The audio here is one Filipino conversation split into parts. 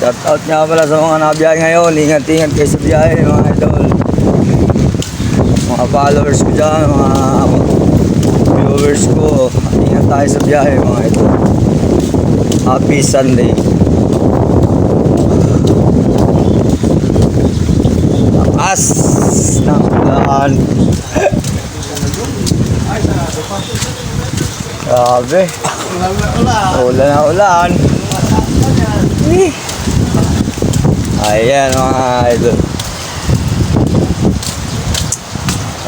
Shout out nga pala sa mga nabiyahe ngayon. Ingat-ingat kayo sa biyahe mga idol. Mga followers ko dyan, mga viewers ko. Ingat tayo sa biyahe mga idol. Happy Sunday. Lakas ng ulan. Grabe. Ulan na ulan. Eh. Ayan mga idol.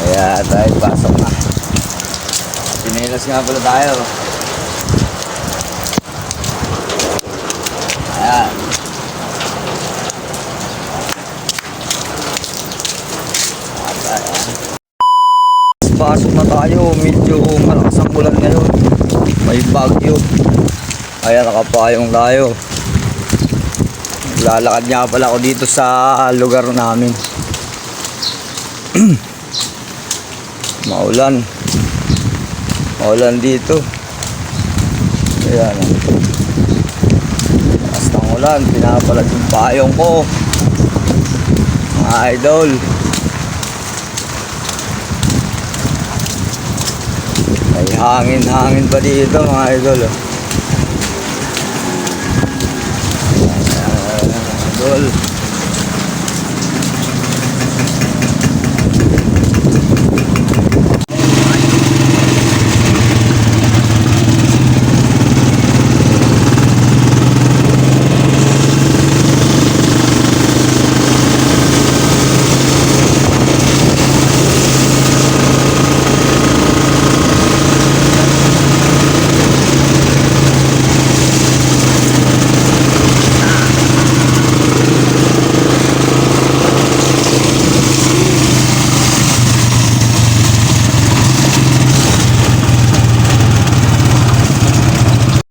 Ayan, tayo pasok na. Pinilas nga pala tayo. Ayan. Pasok na tayo. Medyo malakas ang ulan ngayon. May bagyo. Ayan, nakapayong tayo. Lalakad nga pala ako dito sa lugar namin. Maulan. Maulan dito. Ayan. Ng ulan. Pinapalag yung payong ko. Mga idol. May hangin-hangin pa dito mga idol. oh.